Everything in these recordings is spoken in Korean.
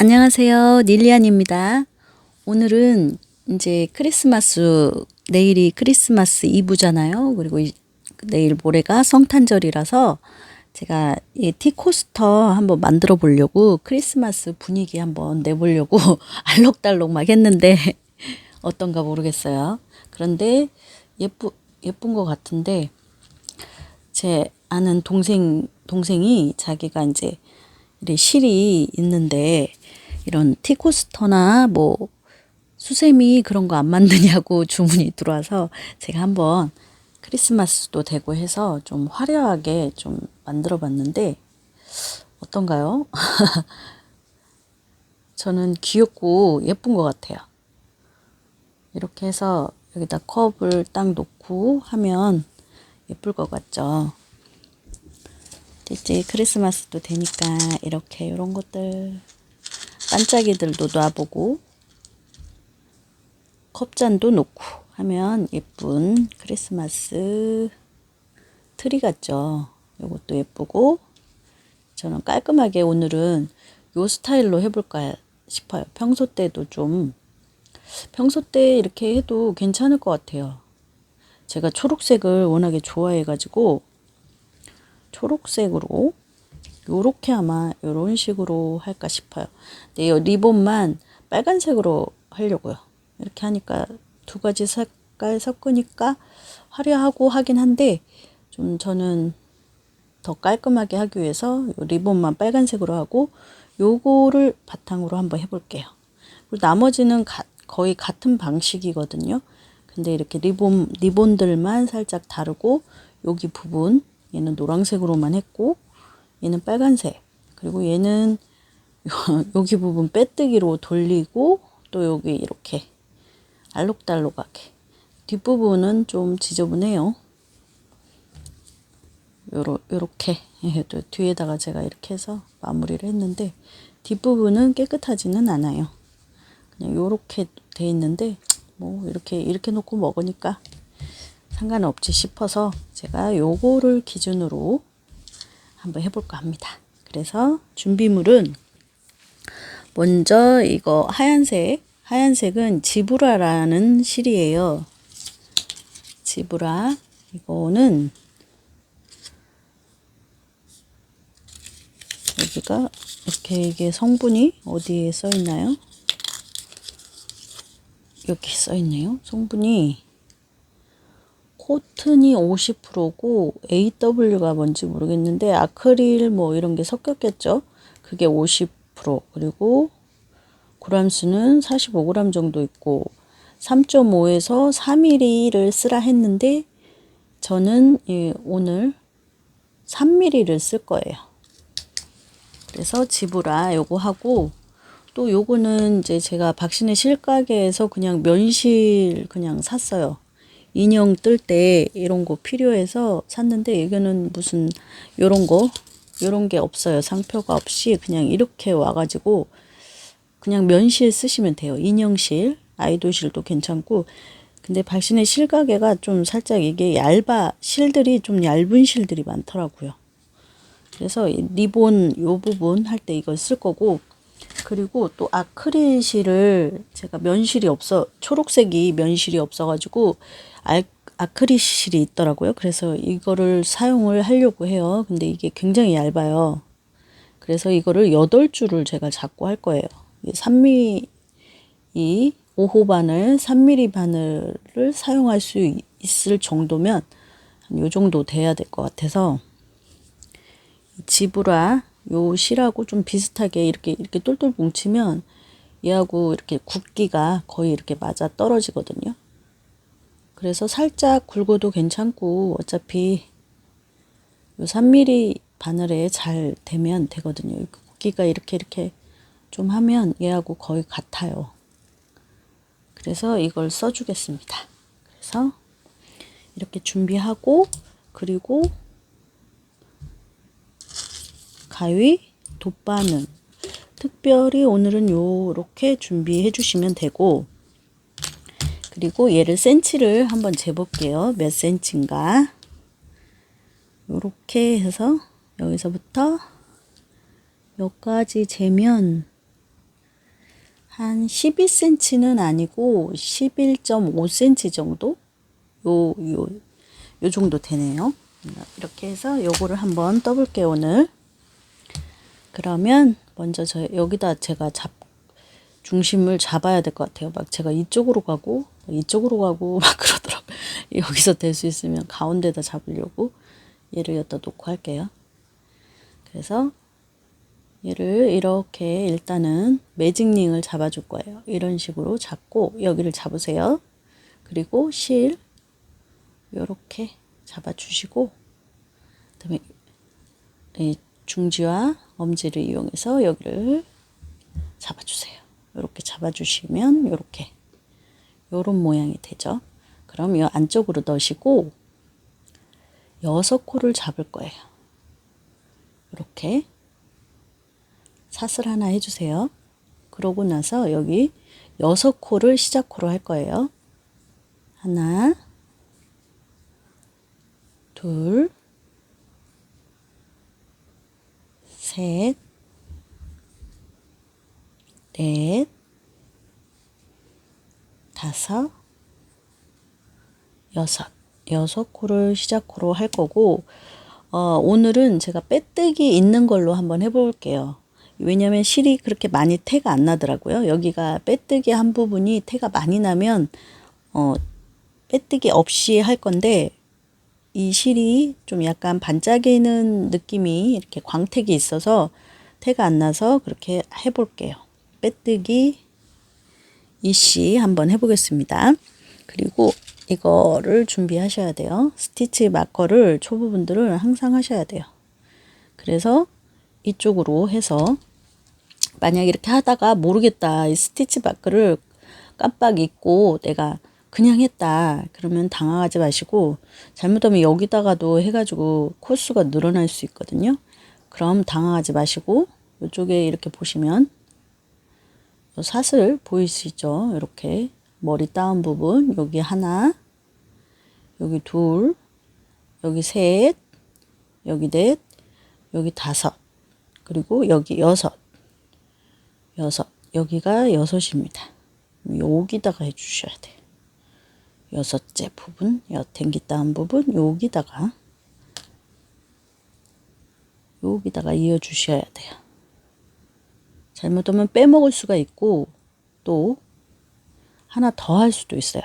안녕하세요. 닐리안입니다. 오늘은 이제 크리스마스, 내일이 크리스마스 이브잖아요. 그리고 이- 내일 모레가 성탄절이라서 제가 이 티코스터 한번 만들어 보려고 크리스마스 분위기 한번 내보려고 알록달록 막 했는데 어떤가 모르겠어요. 그런데 예쁘, 예쁜 것 같은데 제 아는 동생, 동생이 자기가 이제 실이 있는데 이런 티코스터나 뭐 수세미 그런 거 안 만드냐고 주문이 들어와서 제가 한번 크리스마스도 되고 해서 좀 화려하게 좀 만들어 봤는데 어떤가요? 저는 귀엽고 예쁜 것 같아요. 이렇게 해서 여기다 컵을 딱 놓고 하면 예쁠 것 같죠? 이제 크리스마스도 되니까 이렇게 이런 것들 반짝이들도 놔보고 컵잔도 놓고 하면 예쁜 크리스마스 트리 같죠. 이것도 예쁘고 저는 깔끔하게 오늘은 요 스타일로 해볼까 싶어요. 평소 때도 좀 평소 때 이렇게 해도 괜찮을 것 같아요. 제가 초록색을 워낙에 좋아해가지고 초록색으로 요렇게 아마 요런 식으로 할까 싶어요. 근데 이 리본만 빨간색으로 하려고요. 이렇게 하니까 두 가지 색깔 섞으니까 화려하고 하긴 한데 좀 저는 더 깔끔하게 하기 위해서 요 리본만 빨간색으로 하고 요거를 바탕으로 한번 해볼게요. 그리고 나머지는 가, 거의 같은 방식이거든요. 근데 이렇게 리본, 리본들만 살짝 다르고 여기 부분 얘는 노란색으로만 했고 얘는 빨간색. 그리고 얘는 여기 부분 빼뜨기로 돌리고 또 여기 이렇게 알록달록하게. 뒷부분은 좀 지저분해요. 요러, 요렇게 또 뒤에다가 제가 이렇게 해서 마무리를 했는데 뒷부분은 깨끗하지는 않아요. 그냥 요렇게 돼 있는데 뭐 이렇게 이렇게 놓고 먹으니까 상관없지 싶어서 제가 요거를 기준으로 한번 해볼까 합니다. 그래서 준비물은 먼저 이거 하얀색, 하얀색은 지브라라는 실이에요. 지브라. 이거는 여기가 이렇게 이게 성분이 어디에 써 있나요? 여기 써 있네요. 성분이 코튼이 50%고 AW가 뭔지 모르겠는데 아크릴 뭐 이런 게 섞였겠죠. 그게 50% 그리고 그람수는 45g 정도 있고 3.5에서 4mm를 쓰라 했는데 저는 예, 오늘 3mm를 쓸 거예요. 그래서 지브라 요거 하고 또 요거는 이제 제가 박신의 실가게에서 그냥 면실 그냥 샀어요. 인형 뜰 때 이런 거 필요해서 샀는데 이거는 무슨 요런 거 요런 게 없어요. 상표가 없이 그냥 이렇게 와가지고 그냥 면실 쓰시면 돼요. 인형실, 아이돌실도 괜찮고 근데 박신의 실가게가 좀 살짝 이게 얇아 실들이 좀 얇은 실들이 많더라고요. 그래서 이 리본 요 부분 할 때 이걸 쓸 거고 그리고 또 아크릴 실을 제가 면실이 없어 초록색이 면실이 없어가지고 알, 아크릴 실이 있더라고요. 그래서 이거를 사용을 하려고 해요. 근데 이게 굉장히 얇아요. 그래서 이거를 8줄을 제가 잡고 할 거예요. 3mm 이 5호 바늘, 3mm 바늘을 사용할 수 있을 정도면 한요 정도 돼야 될 것 같아서 지브라 요 실하고 좀 비슷하게 이렇게 이렇게 똘똘 뭉치면 얘하고 이렇게 굵기가 거의 이렇게 맞아 떨어지거든요. 그래서 살짝 굵어도 괜찮고 어차피 요 3mm 바늘에 잘 되면 되거든요. 굵기가 이렇게 이렇게 좀 하면 얘하고 거의 같아요. 그래서 이걸 써주겠습니다. 그래서 이렇게 준비하고 그리고 가위, 돗바늘 특별히 오늘은 요렇게 준비해 주시면 되고 그리고 얘를 센치를 한번 재볼게요. 몇 센치인가 요렇게 해서 여기서부터 여기까지 재면 한 12cm는 아니고 11.5cm 정도? 요, 요, 요 정도 되네요. 이렇게 해서 요거를 한번 떠볼게요, 오늘. 그러면 먼저 저 여기다 제가 잡, 중심을 잡아야 될 것 같아요. 막 제가 이쪽으로 가고, 이쪽으로 가고 막 그러더라고요. 여기서 될 수 있으면 가운데다 잡으려고 얘를 여기다 놓고 할게요. 그래서 얘를 이렇게 일단은 매직링을 잡아줄 거예요. 이런 식으로 잡고 여기를 잡으세요. 그리고 실 이렇게 잡아주시고 그다음에 이 중지와 엄지를 이용해서 여기를 잡아주세요. 이렇게 잡아주시면 이렇게 이런 모양이 되죠. 그럼 이 안쪽으로 넣으시고 여섯 코를 잡을 거예요. 이렇게 사슬 하나 해주세요. 그러고 나서 여기 여섯 코를 시작 코로 할 거예요. 하나, 둘, 셋, 넷, 다섯, 여섯. 여섯 코를 시작 코로 할 거고, 어, 오늘은 제가 빼뜨기 있는 걸로 한번 해볼게요. 왜냐면 실이 그렇게 많이 태가 안 나더라고요. 여기가 빼뜨기 한 부분이 태가 많이 나면, 어, 빼뜨기 없이 할 건데, 이 실이 좀 약간 반짝이는 느낌이 이렇게 광택이 있어서 태가 안 나서 그렇게 해볼게요. 빼뜨기 이씨 한번 해보겠습니다. 그리고 이거를 준비하셔야 돼요. 스티치 마커를 초보분들은 항상 하셔야 돼요. 그래서 이쪽으로 해서 만약 이렇게 하다가 모르겠다. 이 스티치 마커를 깜빡 잊고 내가 그냥 했다. 그러면 당황하지 마시고 잘못하면 여기다가도 해가지고 코수가 늘어날 수 있거든요. 그럼 당황하지 마시고 이쪽에 이렇게 보시면 사슬 보이시죠? 이렇게 머리 따은 부분 여기 하나 여기 둘 여기 셋 여기 넷 여기 다섯 그리고 여기 여섯 여섯 여기가 여섯입니다. 여기다가 해주셔야 돼요. 여섯째 부분, 여탱기 따은 부분 여기다가 여기다가 이어주셔야 돼요. 잘못하면 빼먹을 수가 있고 또 하나 더 할 수도 있어요.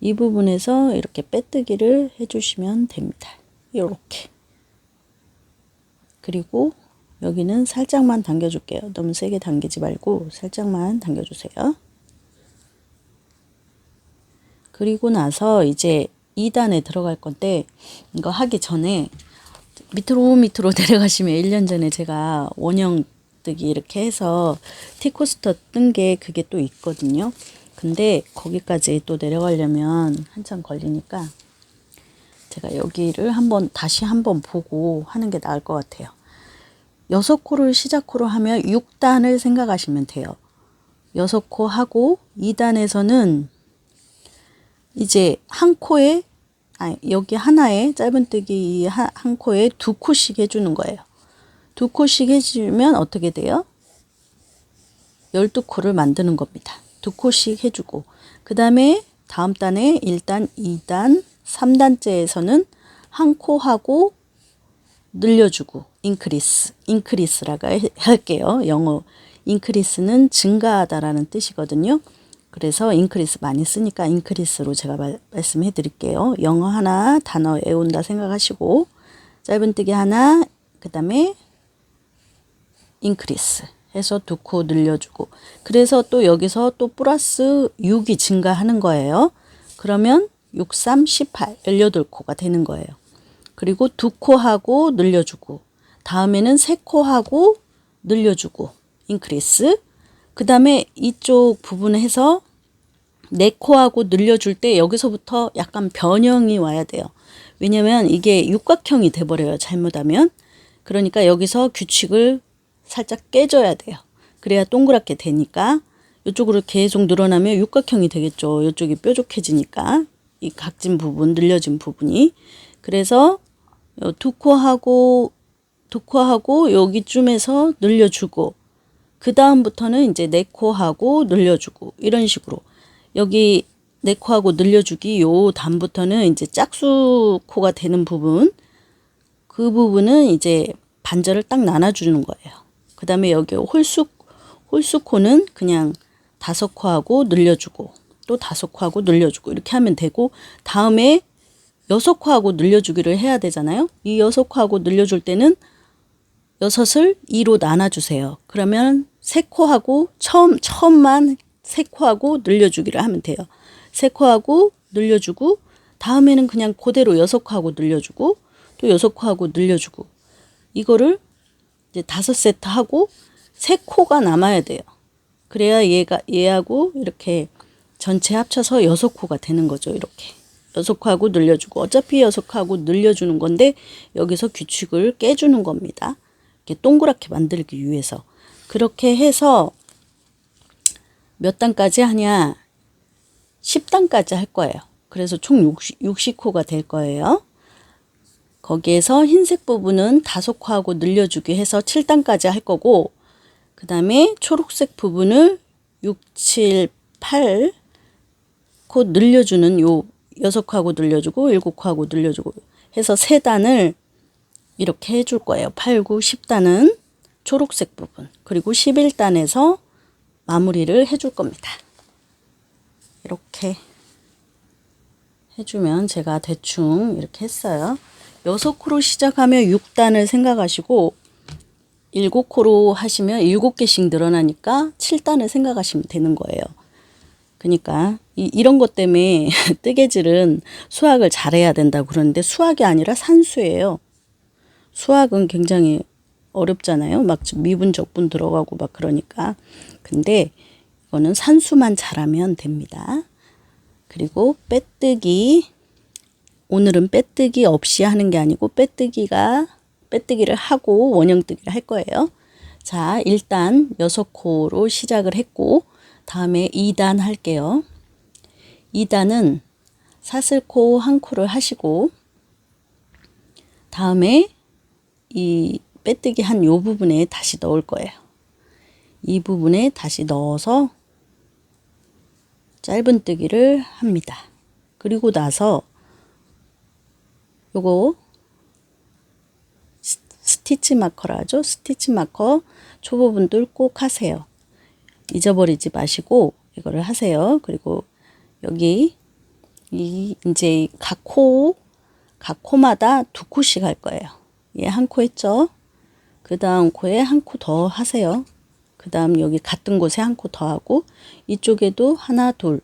이 부분에서 이렇게 빼뜨기를 해주시면 됩니다. 이렇게 그리고 여기는 살짝만 당겨줄게요. 너무 세게 당기지 말고 살짝만 당겨주세요. 그리고 나서 이제 2단에 들어갈 건데 이거 하기 전에 밑으로 밑으로 내려가시면 1년 전에 제가 원형 뜨기 이렇게 해서 티코스터 뜬 게 그게 또 있거든요. 근데 거기까지 또 내려가려면 한참 걸리니까 제가 여기를 한번 다시 한번 보고 하는 게 나을 것 같아요. 여섯 코를 시작 코로 하면 6단을 생각하시면 돼요. 여섯 코 하고 2단에서는 이제 한 코에 아 여기 하나에 짧은뜨기 한, 한 코에 두 코씩 해주는 거예요. 두 코씩 해주면 어떻게 돼요? 12코를 만드는 겁니다. 두 코씩 해주고 그 다음에 다음 단에 1단, 2단, 3단째에서는 한 코 하고 늘려주고 인크리스, 인크리스라고 할게요. 영어 인크리스는 증가하다라는 뜻이거든요. 그래서 인크리스 많이 쓰니까 인크리스로 제가 말, 말씀해 드릴게요. 영어 하나 단어 외운다 생각하시고 짧은뜨기 하나 그 다음에 인크리스 해서 두 코 늘려주고 그래서 또 여기서 또 플러스 6이 증가하는 거예요. 그러면 6, 3, 18, 18코가 되는 거예요. 그리고 두 코 하고 늘려주고 다음에는 세 코 하고 늘려주고 인크리스 그 다음에 이쪽 부분을 해서 네 코하고 늘려줄 때 여기서부터 약간 변형이 와야 돼요. 왜냐면 이게 육각형이 돼버려요. 잘못하면. 그러니까 여기서 규칙을 살짝 깨줘야 돼요. 그래야 동그랗게 되니까 이쪽으로 계속 늘어나면 육각형이 되겠죠. 이쪽이 뾰족해지니까 이 각진 부분, 늘려진 부분이. 그래서 두 코하고 두 코하고 여기쯤에서 늘려주고 그 다음부터는 이제 네 코하고 늘려주고 이런 식으로 여기 네 코하고 늘려주기 요 단부터는 이제 짝수 코가 되는 부분 그 부분은 이제 반절을 딱 나눠주는 거예요. 그 다음에 여기 홀수 홀수 코는 그냥 다섯 코하고 늘려주고 또 다섯 코하고 늘려주고 이렇게 하면 되고 다음에 여섯 코하고 늘려주기를 해야 되잖아요. 이 여섯 코하고 늘려줄 때는 여섯을 2로 나눠주세요. 그러면 세 코하고 처음 처음만 세 코하고 늘려주기를 하면 돼요. 세 코하고 늘려주고 다음에는 그냥 그대로 여섯 코하고 늘려주고 또 여섯 코하고 늘려주고 이거를 이제 다섯 세트 하고 세 코가 남아야 돼요. 그래야 얘가 얘하고 이렇게 전체 합쳐서 여섯 코가 되는 거죠. 이렇게 여섯 코하고 늘려주고 어차피 여섯 코하고 늘려주는 건데 여기서 규칙을 깨주는 겁니다. 이렇게 동그랗게 만들기 위해서 그렇게 해서 몇 단까지 하냐 10단까지 할 거예요. 그래서 총 60, 60코가 될 거예요. 거기에서 흰색 부분은 다섯 코하고 늘려주기 해서 7단까지 할 거고 그 다음에 초록색 부분을 6, 7, 8코 늘려주는 요 여섯 코하고 늘려주고 일곱 코하고 늘려주고 해서 세 단을 이렇게 해줄 거예요. 8, 9, 10단은 초록색 부분 그리고 11단에서 마무리를 해줄 겁니다. 이렇게 해주면 제가 대충 이렇게 했어요. 6코로 시작하면 6단을 생각하시고 7코로 하시면 7개씩 늘어나니까 7단을 생각하시면 되는 거예요. 그러니까 이, 이런 것 때문에 뜨개질은 수학을 잘해야 된다고 그러는데 수학이 아니라 산수예요. 수학은 굉장히 어렵잖아요. 막 미분 적분 들어가고 막 그러니까. 근데 이거는 산수만 잘하면 됩니다. 그리고 빼뜨기 오늘은 빼뜨기 없이 하는 게 아니고 빼뜨기가 빼뜨기를 하고 원형뜨기를 할 거예요. 자, 일단 6코로 시작을 했고 다음에 2단 할게요. 2단은 사슬코 한 코를 하시고 다음에 이 빼뜨기 한 요 부분에 다시 넣을 거예요. 이 부분에 다시 넣어서 짧은 뜨기를 합니다. 그리고 나서 요거 스- 스티치 마커라 하죠. 스티치 마커 초보분들 꼭 하세요. 잊어버리지 마시고 이거를 하세요. 그리고 여기 이 이제 각 코, 각 코마다 두 코씩 할 거예요. 얘한코 했죠? 그 다음 코에 한 코 더 하세요. 그 다음 여기 같은 곳에 한 코 더 하고 이쪽에도 하나 둘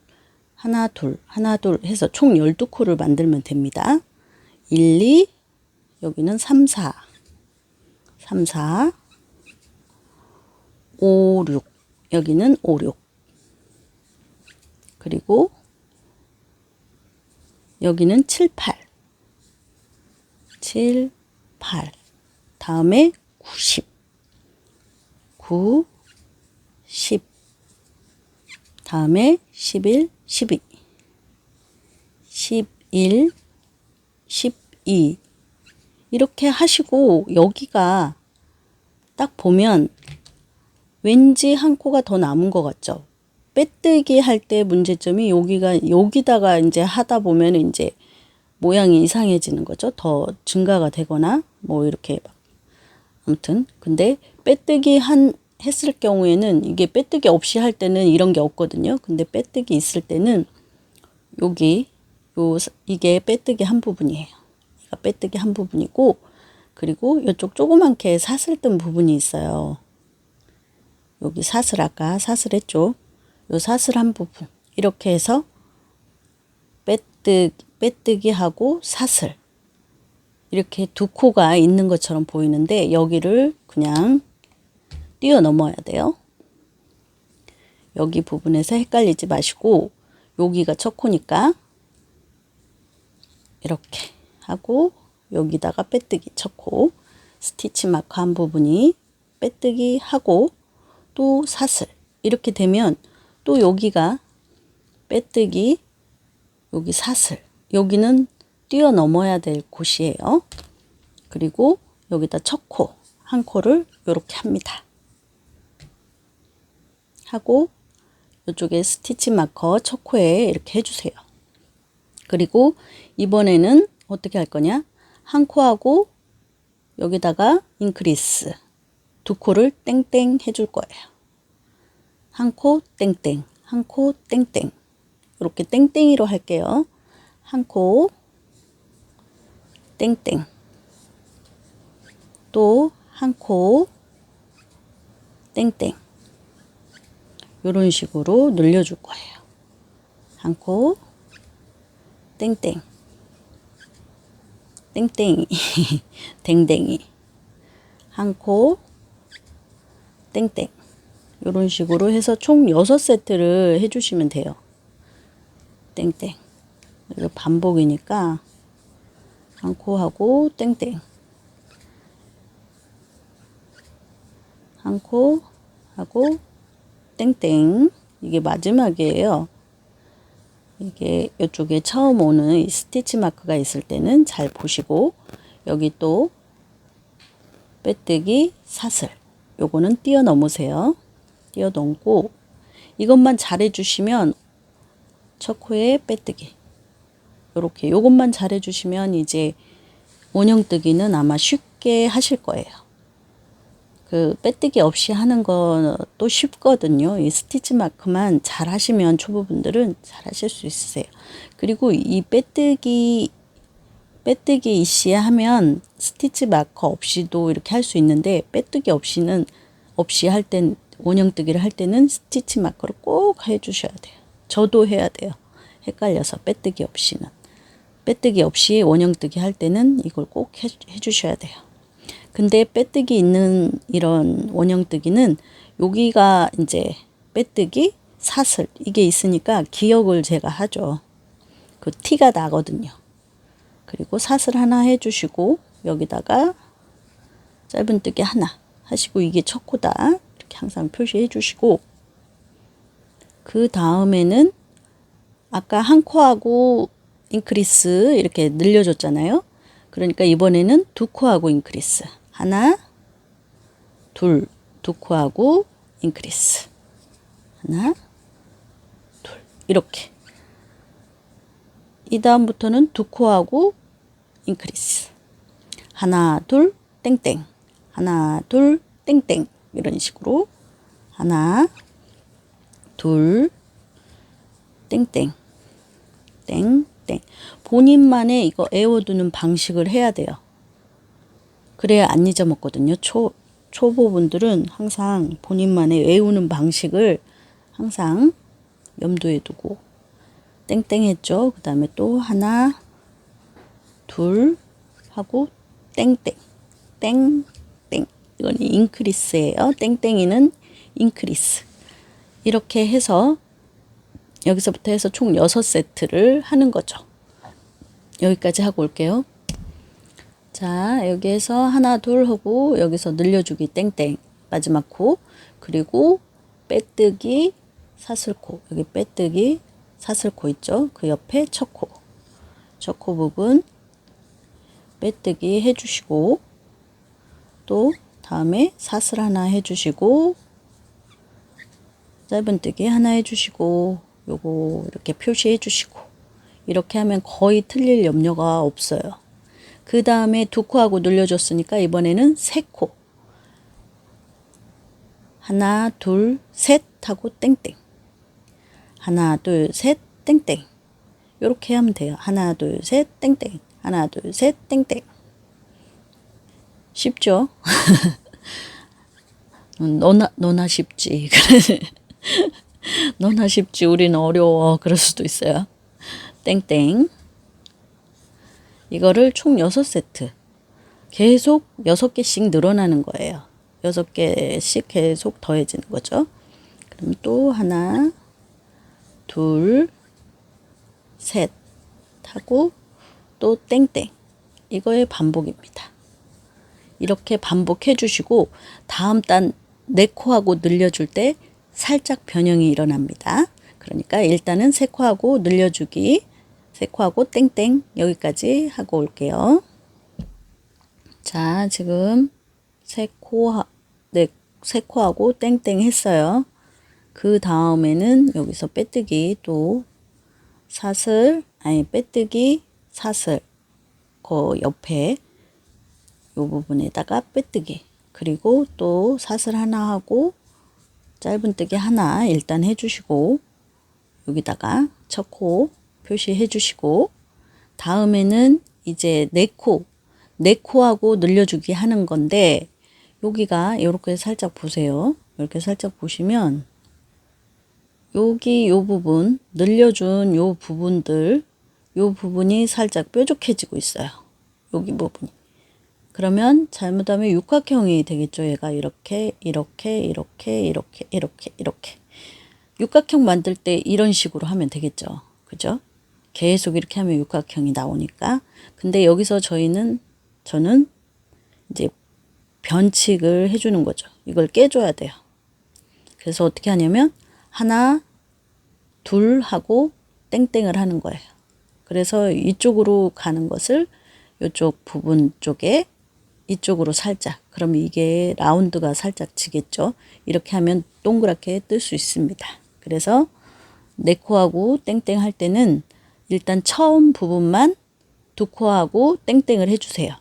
하나 둘 하나 둘 해서 총 12코를 만들면 됩니다. 1, 2 여기는 3, 4 3, 4 5, 6 여기는 5, 6 그리고 여기는 7, 8 7, 8 다음에 90 9, 10 다음에 11, 12 11, 12 이렇게 하시고 여기가 딱 보면 왠지 한 코가 더 남은 것 같죠? 빼뜨기 할 때 문제점이 여기가 여기다가 이제 하다 보면 이제 모양이 이상해지는 거죠. 더 증가가 되거나 뭐 이렇게 막 아무튼 근데 빼뜨기 한 했을 경우에는 이게 빼뜨기 없이 할 때는 이런 게 없거든요. 근데 빼뜨기 있을 때는 여기 요 이게 빼뜨기 한 부분이에요. 얘가 빼뜨기 한 부분이고 그리고 이쪽 조그맣게 사슬 뜬 부분이 있어요. 여기 사슬 아까 사슬 했죠. 요 사슬 한 부분 이렇게 해서 빼뜨기 빼뜨기 하고 사슬 이렇게 두 코가 있는 것처럼 보이는데 여기를 그냥 뛰어넘어야 돼요. 여기 부분에서 헷갈리지 마시고 여기가 첫 코니까 이렇게 하고 여기다가 빼뜨기 첫코 스티치 마크 한 부분이 빼뜨기 하고 또 사슬 이렇게 되면 또 여기가 빼뜨기 여기 사슬 여기는 뛰어넘어야 될 곳이에요. 그리고 여기다 첫 코, 한 코를 이렇게 합니다. 하고 이쪽에 스티치 마커 첫 코에 이렇게 해주세요. 그리고 이번에는 어떻게 할 거냐? 한 코하고 여기다가 인크리스 두 코를 땡땡 해줄 거예요. 한 코 땡땡, 한 코 땡땡. 이렇게 땡땡이로 할게요. 한 코 땡땡. 또 한 코 땡땡. 이런 식으로 늘려줄 거예요. 한 코 땡땡. 땡땡이. 댕댕이. 한코 땡땡. 이런 식으로 해서 총 6세트를 해주시면 돼요. 땡땡. 이거 반복이니까 한코 하고 땡땡. 한코 하고 땡땡. 이게 마지막이에요. 이게 이쪽에 처음 오는 이 스티치 마크가 있을 때는 잘 보시고 여기 또 빼뜨기 사슬 요거는 뛰어넘으세요. 뛰어넘고 이것만 잘 해주시면 첫 코에 빼뜨기 요렇게 요것만 잘 해주시면 이제 원형뜨기는 아마 쉽게 하실 거예요. 그 빼뜨기 없이 하는 것도 쉽거든요. 이 스티치 마크만 잘 하시면 초보분들은 잘 하실 수 있으세요. 그리고 이 빼뜨기 빼뜨기 이시 하면 스티치 마커 없이도 이렇게 할 수 있는데 빼뜨기 없이는 없이 할 땐 원형뜨기를 할 때는 스티치 마커를 꼭 해주셔야 돼요. 저도 해야 돼요. 헷갈려서 빼뜨기 없이는 빼뜨기 없이 원형뜨기 할 때는 이걸 꼭 해, 해주셔야 돼요. 근데 빼뜨기 있는 이런 원형뜨기는 여기가 이제 빼뜨기 사슬 이게 있으니까 기억을 제가 하죠. 그 티가 나거든요. 그리고 사슬 하나 해주시고 여기다가 짧은뜨기 하나 하시고 이게 첫 코다 이렇게 항상 표시해 주시고 그 다음에는 아까 한 코하고 인크리스 이렇게 늘려줬잖아요. 그러니까 이번에는 두 코하고 인크리스 하나 둘 두 코하고 인크리스. 하나 둘 이렇게. 이 다음부터는 두 코하고 인크리스. 하나 둘 땡땡. 하나 둘 땡땡. 이런 식으로. 하나 둘 땡땡. 땡 땡. 본인만의 이거 애워두는 방식을 해야 돼요. 그래야 안 잊어먹거든요. 초 초보분들은 항상 본인만의 외우는 방식을 항상 염두에 두고 땡땡 했죠. 그 다음에 또 하나 둘 하고 땡땡 땡땡 이건 인크리스예요. 땡땡이는 인크리스 이렇게 해서 여기서부터 해서 총 6세트를 하는 거죠. 여기까지 하고 올게요. 자, 여기에서 하나, 둘 하고 여기서 늘려주기 땡땡 마지막 코 그리고 빼뜨기 사슬코 여기 빼뜨기 사슬코 있죠? 그 옆에 첫 코. 첫 코 부분 빼뜨기 해주시고 또 다음에 사슬 하나 해주시고 짧은뜨기 하나 해주시고 요거 이렇게 표시해 주시고 이렇게 하면 거의 틀릴 염려가 없어요. 그 다음에 두 코하고 늘려줬으니까 이번에는 세 코. 하나, 둘, 셋 하고 땡땡. 하나, 둘, 셋, 땡땡. 이렇게 하면 돼요. 하나, 둘, 셋, 땡땡. 하나, 둘, 셋, 땡땡. 쉽죠? 음, 너나, 너나 쉽지. 너나 쉽지. 우리는 어려워. 그럴 수도 있어요. 땡땡. 이거를 총 6세트. 계속 6개씩 늘어나는 거예요. 6개씩 계속 더해지는 거죠. 그럼 또 하나, 둘, 셋 하고 또 땡땡. 이거의 반복입니다. 이렇게 반복해 주시고 다음 단 네 코하고 늘려줄 때 살짝 변형이 일어납니다. 그러니까 일단은 세 코하고 늘려주기, 세 코하고 땡땡 여기까지 하고 올게요. 자, 지금 세 코, 네, 세 코하고 땡땡 했어요. 그 다음에는 여기서 빼뜨기 또 사슬 아니 빼뜨기 사슬 그 옆에 요 부분에다가 빼뜨기 그리고 또 사슬 하나 하고 짧은뜨기 하나 일단 해주시고 여기다가 첫코 표시해 주시고 다음에는 이제 네 코, 네 코하고 늘려주기 하는 건데 여기가 이렇게 살짝 보세요. 이렇게 살짝 보시면 여기 요 부분 늘려준 요 부분들 요 부분이 살짝 뾰족해지고 있어요. 여기 부분이. 그러면 잘못하면 육각형이 되겠죠. 얘가 이렇게 이렇게 이렇게 이렇게 이렇게 이렇게 육각형 만들 때 이런 식으로 하면 되겠죠. 그죠? 계속 이렇게 하면 육각형이 나오니까. 근데 여기서 저희는 저는 이제 변칙을 해주는 거죠. 이걸 깨줘야 돼요. 그래서 어떻게 하냐면 하나, 둘 하고 땡땡을 하는 거예요. 그래서 이쪽으로 가는 것을 이쪽 부분 쪽에 이쪽으로 살짝 그럼 이게 라운드가 살짝 지겠죠. 이렇게 하면 동그랗게 뜰 수 있습니다. 그래서 네 코하고 땡땡 할 때는 일단 처음 부분만 두 코하고 땡땡을 해주세요.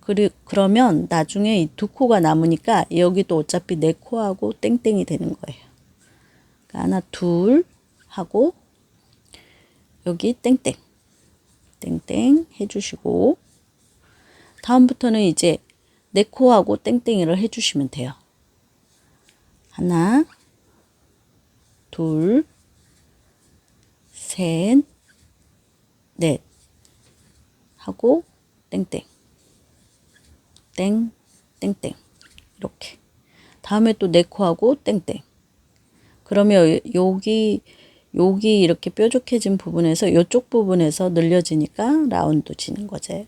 그리, 그러면 나중에 이 두 코가 남으니까 여기도 어차피 네 코하고 땡땡이 되는 거예요. 그러니까 하나, 둘 하고 여기 땡땡. 땡땡 해주시고 다음부터는 이제 네 코하고 땡땡이를 해주시면 돼요. 하나, 둘, 셋, 넷 하고 땡땡. 땡 땡땡. 이렇게. 다음에 또 네 코하고 땡땡. 그러면 여기 여기 이렇게 뾰족해진 부분에서 이쪽 부분에서 늘려지니까 라운드 지는 거지.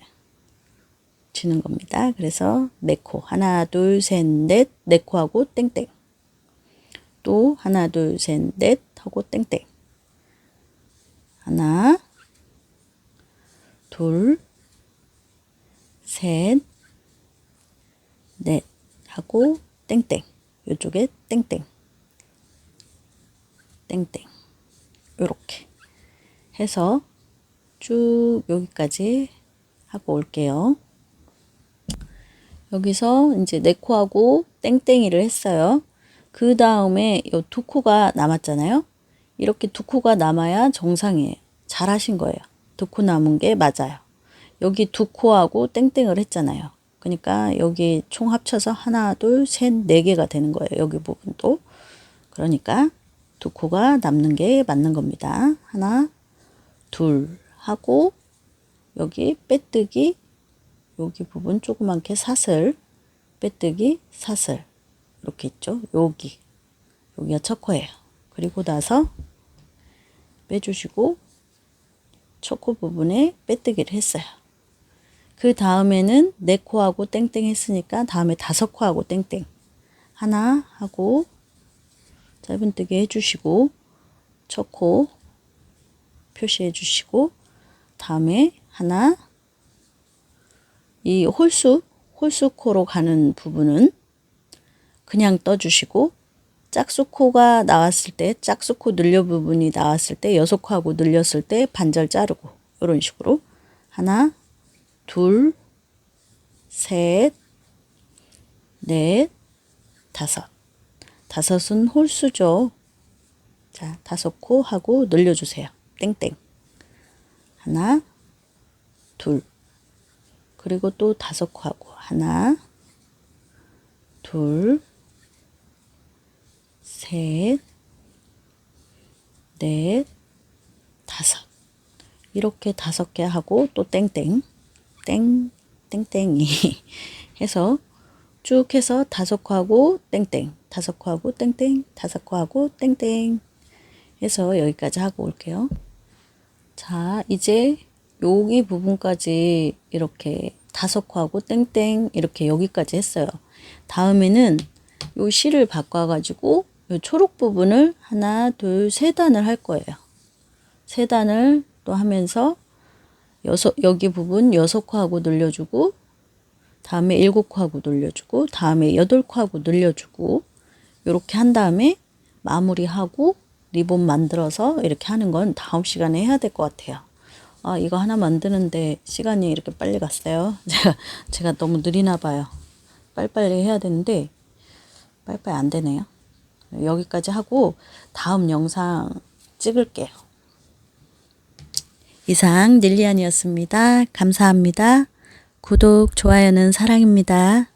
지는 겁니다. 그래서 네 코. 하나 둘 셋 넷 네 코하고 땡땡. 또 하나 둘 셋 넷 하고 땡땡. 하나 둘, 셋, 넷 하고 땡땡 이쪽에 땡땡 땡땡 요렇게 해서 쭉 여기까지 하고 올게요. 여기서 이제 네 코하고 땡땡이를 했어요. 그 다음에 이 두 코가 남았잖아요. 이렇게 두 코가 남아야 정상이에요. 잘 하신 거예요. 두 코 남은 게 맞아요. 여기 두 코하고 땡땡을 했잖아요. 그러니까 여기 총 합쳐서 하나, 둘, 셋, 네 개가 되는 거예요. 여기 부분도. 그러니까 두 코가 남는 게 맞는 겁니다. 하나, 둘 하고 여기 빼뜨기 여기 부분 조그맣게 사슬 빼뜨기 사슬 이렇게 있죠. 여기 여기가 첫 코예요. 그리고 나서 빼주시고 초코 부분에 빼뜨기를 했어요. 그 다음에는 네 코하고 땡땡 했으니까 다음에 다섯 코하고 땡땡 하나 하고 짧은뜨기 해주시고 초코 표시해 주시고 다음에 하나 이 홀수 홀수 코로 가는 부분은 그냥 떠주시고 짝수코가 나왔을 때 짝수코 늘려 부분이 나왔을 때 여섯 코하고 늘렸을 때 반절 자르고. 이런 식으로. 하나 둘 셋 넷 다섯. 다섯은 홀수죠. 자 다섯 코 하고 늘려주세요. 땡땡. 하나 둘. 그리고 또 다섯 코 하고. 하나 둘 셋, 넷, 다섯. 이렇게 다섯 개 하고 또 땡땡, 땡, 땡땡이 해서 쭉 해서 다섯 코 하고 땡땡, 다섯 코 하고 땡땡, 다섯 코 하고 땡땡 해서 여기까지 하고 올게요. 자, 이제 여기 부분까지 이렇게 다섯 코 하고 땡땡 이렇게 여기까지 했어요. 다음에는 요 실을 바꿔가지고 요 초록 부분을 하나, 둘, 세 단을 할 거예요. 세 단을 또 하면서 여섯, 여기 부분 여섯 코 하고 늘려주고, 다음에 일곱 코 하고 늘려주고, 다음에 여덟 코 하고 늘려주고, 요렇게 한 다음에 마무리하고 리본 만들어서 이렇게 하는 건 다음 시간에 해야 될 것 같아요. 아, 이거 하나 만드는데 시간이 이렇게 빨리 갔어요. 제가, 제가 너무 느리나 봐요. 빨리빨리 해야 되는데, 빨리빨리 안 되네요. 여기까지 하고, 다음 영상 찍을게요. 이상 닐리안이었습니다. 감사합니다. 구독, 좋아요는 사랑입니다.